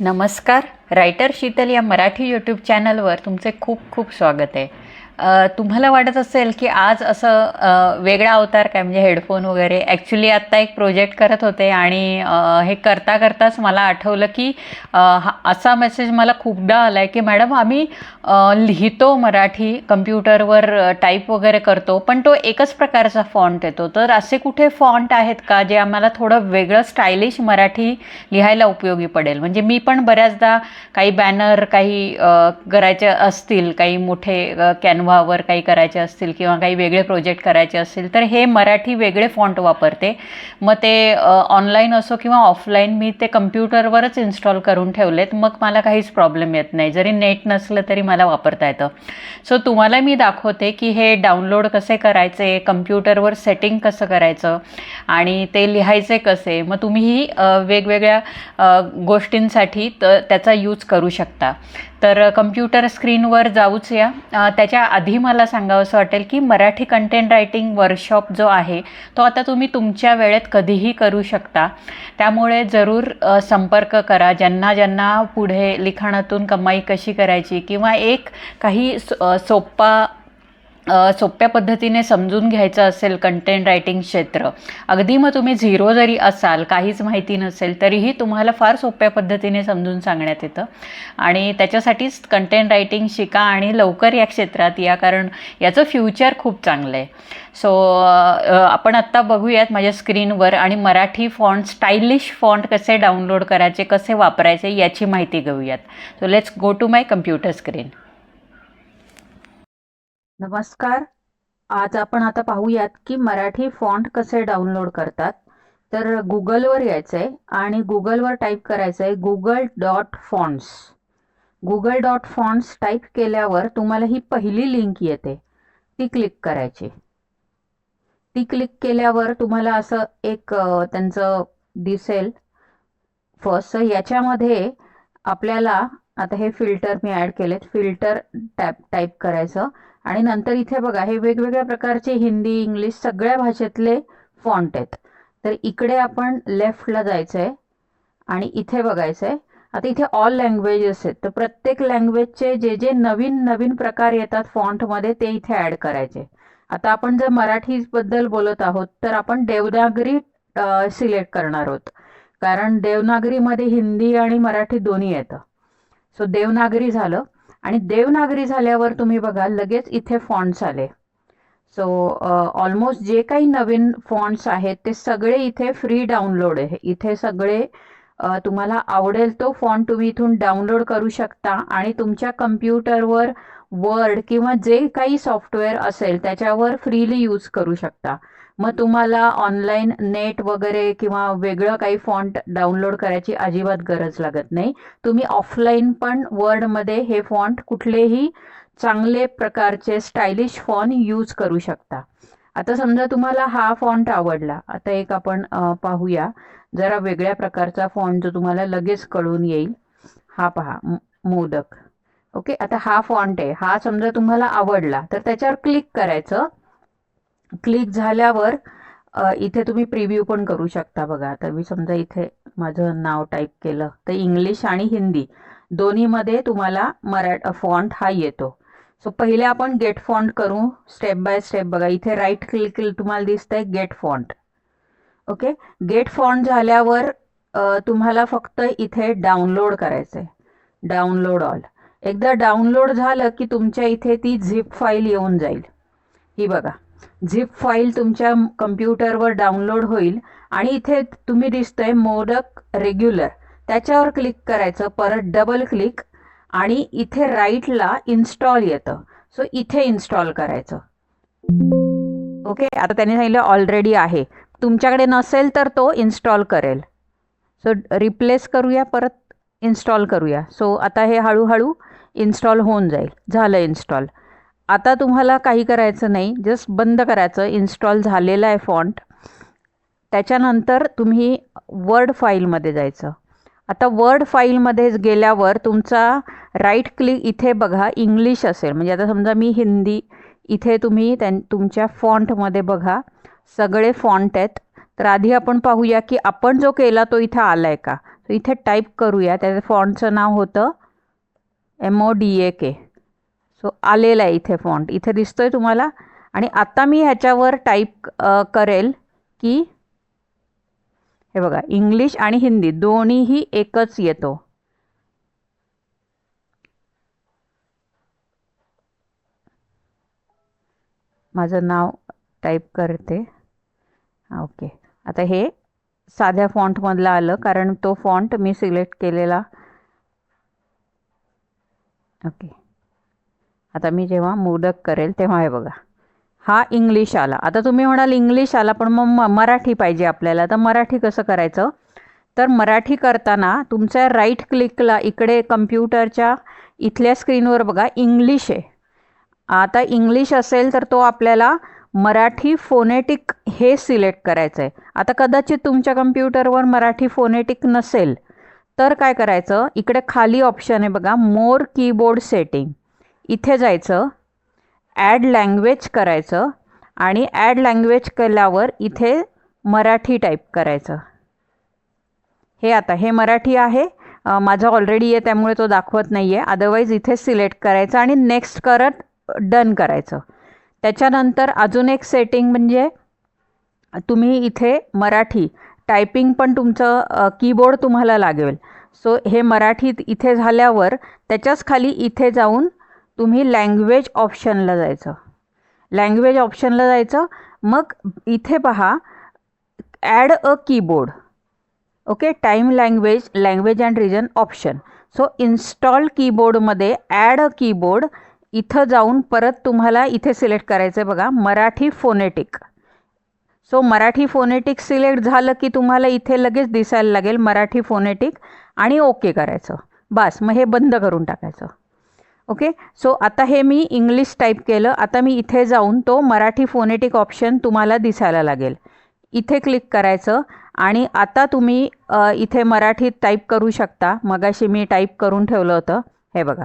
नमस्कार. रायटर शीतल या मराठी यूट्यूब चॅनलवर तुमचे खूप खूप स्वागत आहे. तुम्हाला वाटत असेल की आज असं वेगळा अवतार काय म्हणजे हेडफोन वगैरे ॲक्च्युली आत्ता एक प्रोजेक्ट करत होते आणि हे करता करताच मला आठवलं की हा असा मेसेज मला खूपदा आला आहे की मॅडम आम्ही लिहितो मराठी कम्प्युटरवर टाईप वगैरे करतो पण तो एकच प्रकारचा फॉन्ट येतो. तर असे कुठे फॉन्ट आहेत का जे आम्हाला थोडं वेगळं स्टायलिश मराठी लिहायला उपयोगी पडेल? म्हणजे मी पण बऱ्याचदा काही बॅनर काही करायचे असतील काही मोठे कॅन कॅनव्हावर काही करायचे असतील किंवा काही वेगळे प्रोजेक्ट करायचे असतील तर हे मराठी वेगळे फॉन्ट वापरते. मग ते ऑनलाईन असो किंवा ऑफलाईन मी ते कम्प्युटरवरच इन्स्टॉल करून ठेवलेत. मग मला काहीच प्रॉब्लेम येत नाही. जरी नेट नसलं तरी मला वापरता येतं. सो तुम्हाला मी दाखवते की हे डाउनलोड कसे करायचे कम्प्युटरवर सेटिंग कसं करायचं आणि ते लिहायचे कसे. मग तुम्हीही वेगवेगळ्या गोष्टींसाठी त त्याचा यूज करू शकता. तर कम्प्युटर स्क्रीनवर जाऊच या. त्याच्या आधी मला सांगावंसं वाटेल की मराठी कंटेंट रायटिंग वर्कशॉप जो आहे तो आता तुम्ही तुमच्या वेळेत कधीही करू शकता. त्यामुळे जरूर संपर्क करा. ज्यांना ज्यांना पुढे लिखाणातून कमाई कशी करायची किंवा एक काही सो- सोपा सोप्या पद्धतीने समजून घ्यायचं असेल कंटेंट रायटिंग क्षेत्र. अगदी मग तुम्ही झिरो जरी असाल काहीच माहिती नसेल तरीही तुम्हाला फार सोप्या पद्धतीने समजून सांगण्यात येतं. आणि त्याच्यासाठीच कंटेंट रायटिंग शिका आणि लवकर या क्षेत्रात या कारण याचं फ्युचर खूप चांगलं आहे सो आपण आत्ता बघूयात माझ्या स्क्रीनवर आणि मराठी फॉन्ट स्टायलिश फॉन्ट कसे डाउनलोड करायचे कसे वापरायचे याची माहिती घेऊयात. So let's go to my computer screen नमस्कार. आज आपण आता पाहूयात की मराठी फॉन्ट कसे डाउनलोड करतात. तर गुगलवर यायचं आहे आणि गुगलवर टाईप करायचं आहे Google dot fonts Google dot fonts type केल्यावर तुम्हाला ही पहिली लिंक येते. ती क्लिक करायची. ती क्लिक केल्यावर तुम्हाला असं एक त्यांचं दिसेल. फर्स्ट याच्यामध्ये आपल्याला आता हे फिल्टर मी ॲड केलेत. फिल्टर टॅप टाईप करायचं. आणि नंतर इथे बघा हे वेगवेगळ्या प्रकारचे हिंदी इंग्लिश सगळ्या भाषेतले फॉन्ट आहेत. तर इकडे आपण लेफ्टला जायचं आहे आणि इथे बघायचं आहे आता इथे ऑल लँग्वेजेस आहेत. तर प्रत्येक लँग्वेजचे जे जे नवीन नवीन प्रकार येतात फॉन्टमध्ये ते इथे ॲड करायचे. आता आपण जर मराठीबद्दल बोलत आहोत तर आपण देवनागरी सिलेक्ट करणार आहोत. कारण देवनागरीमध्ये हिंदी आणि मराठी दोन्ही येतं. सो देवनागरी झालं. आणि देवनागरी झाल्यावर तुम्ही बघा लगेच इथे फॉन्ट्स आले. सो ऑलमोस्ट जे काही नवीन फॉन्ट्स आहेत ते सगळे इथे फ्री डाउनलोड आहे. इथे सगळे तुम्हाला आवडेल तो फॉन्ट तुम्ही इथून डाउनलोड करू शकता आणि तुमच्या कम्प्युटरवर वर्ड किंवा जे काही सॉफ्टवेअर असेल त्याच्यावर फ्रीली यूज करू शकता. मग तुम्हाला ऑनलाईन नेट वगैरे किंवा वेगळं काही फॉन्ट डाउनलोड करायची अजिबात गरज लागत नाही. तुम्ही ऑफलाईन पण वर्डमध्ये हे फॉन्ट कुठलेही चांगले प्रकारचे स्टायलिश फॉन्ट यूज करू शकता. आता समजा तुम्हाला हा फॉन्ट आवडला आता एक आपण पाहूया. जरा वेगळ्या प्रकारचा फॉन्ट जो तुम्हाला लगेच कळून येईल. हा पहा मोदक. ओके आता हा फॉन्ट आहे. हा समजा तुम्हाला आवडला तर त्याच्यावर क्लिक करायचं. क्लिक झाल्यावर इथे तुम्ही प्रिव्ह्यू पण करू शकता बघा. आता मी समजा इथे माझं नाव टाईप केलं तर इंग्लिश आणि हिंदी दोन्हीमध्ये तुम्हाला मरा फॉन्ट हा येतो. सो पहिले आपण गेट फॉन्ट करू. स्टेप बाय स्टेप बघा. इथे राईट क्लिक तुम्हाला दिसतंय get font. Okay? Get font झाल्यावर तुम्हाला फक्त इथे डाउनलोड करायचं आहे डाउनलोड ऑल. एकदा डाउनलोड झालं की तुमच्या इथे ती झिप फाईल येऊन जाईल. ही बघा. झिप फाईल तुमच्या कम्प्युटरवर डाउनलोड होईल आणि इथे तुम्ही दिसतंय मोदक रेग्युलर. त्याच्यावर क्लिक करायचं परत डबल क्लिक आणि इथे राईटला इन्स्टॉल येतं. सो इथे इन्स्टॉल करायचं. ओके आता त्यांनी सांगितलं ऑलरेडी आहे. तुमच्याकडे नसेल तर तो इन्स्टॉल करेल. सो रिप्लेस करूया परत इन्स्टॉल करूया. सो आता हे हळूहळू इन्स्टॉल होऊन जाईल. झालं इन्स्टॉल आता तुम्हाला काही करायचं नाही जस्ट बंद करायचं. इन्स्टॉल झालेलं आहे फॉन्ट त्याच्यानंतर तुम्ही वर्ड फाईलमध्ये जायचं. आता वर्ड फाईलमध्ये गेल्यावर तुमचा राईट क्लिक इथे बघा इंग्लिश असेल. म्हणजे आता समजा मी हिंदी इथे तुम्ही त्यां तुमच्या फॉन्टमध्ये बघा. सगळे फॉन्ट आहेत. तर आधी आपण पाहूया की आपण जो केला तो इथे आला आहे का इथे टाईप करूया. त्याचं फॉन्टचं नाव होतं M O D A K so आलेला आहे इथे फॉन्ट इथे दिसतोय तुम्हाला. आणि आता मी ह्याच्यावर टाईप करेल की हे बघा इंग्लिश आणि हिंदी दोन्हीही एकच येतो. माझं नाव टाईप करते. ओके आता हे साध्या फॉन्टमधलं आलं कारण तो फॉन्ट मी सिलेक्ट केलेला. ओके आता मी जेव्हा मोदक करेल तेव्हा हे बघा. हा इंग्लिश आला. आता तुम्ही म्हणाल इंग्लिश आला पण मग म मराठी पाहिजे आपल्याला. तर मराठी कसं करायचं? तर मराठी करताना तुमच्या राईट क्लिकला इकडे कम्प्युटरच्या इथल्या स्क्रीनवर बघा इंग्लिश आहे. आता इंग्लिश असेल तर तो आपल्याला मराठी फोनेटिक हे सिलेक्ट करायचं आहे आता कदाचित तुमच्या कम्प्युटरवर मराठी फोनेटिक नसेल तर काय करायचं? इकडे खाली ऑप्शन आहे बघा मोर कीबोर्ड सेटिंग इथे जायचं. ॲड लँग्वेज करायचं आणि ॲड लँग्वेज केल्यावर इथे मराठी टाईप करायचं. हे आता हे मराठी आहे. माझं ऑलरेडी आहे त्यामुळे तो दाखवत नाही आहे अदरवाईज इथे सिलेक्ट करायचं आणि नेक्स्ट करत डन करायचं. त्याच्यानंतर अजून एक सेटिंग म्हणजे तुम्ही इथे मराठी टायपिंग पण तुमचं कीबोर्ड तुम्हाला लागेल. सो हे मराठीत इथे झाल्यावर त्याच्याच खाली इथे जाऊन तुम्ही लँग्वेज ऑप्शनला जायचं. लँग्वेज ऑप्शनला जायचं. मग इथे पहा add a keyboard okay time language language and region option so install कीबोर्डमध्ये add a keyboard इथं जाऊन परत तुम्हाला इथे सिलेक्ट करायचं आहे बघा Marathi phonetic so Marathi phonetic select झालं की तुम्हाला इथे लगेच दिसायला लागेल मराठी फोनेटिक आणि ओके करायचं. बस मग हे बंद करून टाकायचं. ओके सो आता हे मी इंग्लिश टाईप केलं. आता मी इथे जाऊन तो मराठी फोनेटिक ऑप्शन तुम्हाला दिसायला लागेल. इथे क्लिक करायचं. आणि आता तुम्ही इथे मराठीत टाईप करू शकता. मगाशी मी टाईप करून ठेवलं होतं. हे बघा.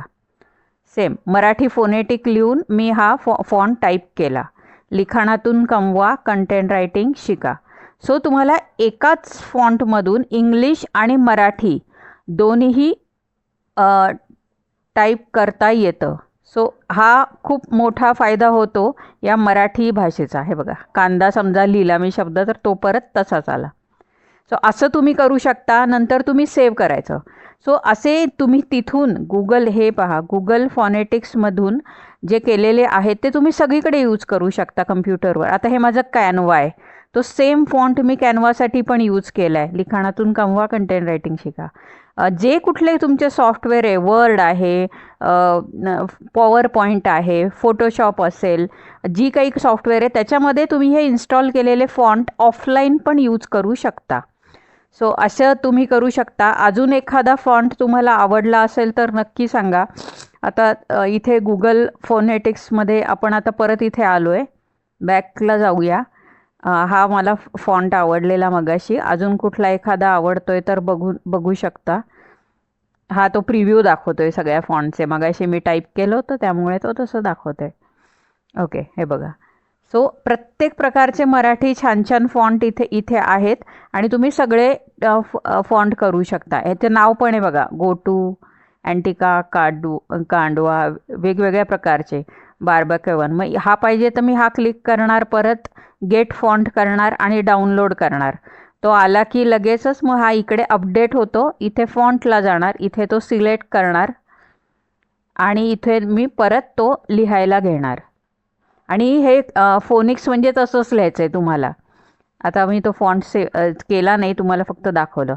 सेम मराठी फोनेटिक लिहून मी हा फॉ फॉन्ट टाईप केला. लिखाणातून कमवा कंटेंट रायटिंग शिका. सो तुम्हाला एकाच फॉन्टमधून इंग्लिश आणि मराठी दोन्हीही टाईप करता येतं. सो हा खूप मोठा फायदा होतो या मराठी भाषेचा. हे बघा कांदा समजा लिहिला मी शब्द तर तो परत तसाच आला. सो असं तुम्ही करू शकता नंतर तुम्ही सेव्ह करायचं. सो असे तुम्ही तिथून गुगल हे पहा गुगल फॉनेटिक्समधून जे केलेले आहेत ते तुम्ही सगळीकडे यूज करू शकता कम्प्युटरवर आता हे माझं कॅनवा आहे. तो सेम फॉन्ट मी कॅनवासाठी पण यूज केला आहे लिखाणातून कमवा कंटेंट रायटिंग शिका. जे कुठले तुमचे सॉफ्टवेअर आहे वर्ड आहे पॉवर पॉईंट आहे फोटोशॉप असेल जी काही सॉफ्टवेअर आहे त्याच्यामध्ये तुम्ही हे इन्स्टॉल केलेले फॉन्ट ऑफलाईन पण यूज करू शकता. सो असं तुम्ही करू शकता. अजून एखादा फॉन्ट तुम्हाला आवडला असेल तर नक्की सांगा. आता इथे गुगल फोनेटिक्समध्ये आपण आता परत इथे आलो आहे बॅकला जाऊया. हा मला फॉन्ट आवडलेला मगाशी. अजून कुठला एखादा आवडतोय तर बघू बघू शकता. हा तो प्रिव्ह्यू दाखवतोय सगळ्या फॉन्टचे मगाशी मी टाईप केलं होतं त्यामुळे तो तसं दाखवतोय. ओके हे बघा. सो प्रत्येक प्रकारचे मराठी छान छान फॉन्ट इथे इथे आहेत आणि तुम्ही सगळे फॉन्ट करू शकता. ह्याचे नाव पण आहे बघा. गोटू अँटिका काडू कांडवा वेगवेगळ्या प्रकारचे. बार्बकेवन मग हा पाहिजे तर मी हा क्लिक करणार परत गेट फॉन्ट करणार आणि डाउनलोड करणार. तो आला की लगेचच मग हा इकडे अपडेट होतो. इथे फॉन्टला जाणार इथे तो सिलेक्ट करणार आणि इथे मी परत तो लिहायला घेणार. आणि हे फोनिक्स म्हणजे तसंच लिहायचं आहे तुम्हाला. आता मी तो फॉन्ट से केला नाही तुम्हाला फक्त दाखवलं.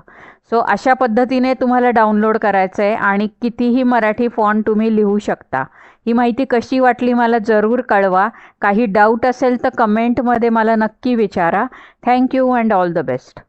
सो अशा पद्धतीने तुम्हाला डाउनलोड करायचं आहे आणि कितीही मराठी फॉन्ट तुम्ही लिहू शकता. ही माहिती कशी वाटली मला जरूर कळवा. काही डाऊट असेल तर कमेंटमध्ये मला नक्की विचारा. Thank you and all the best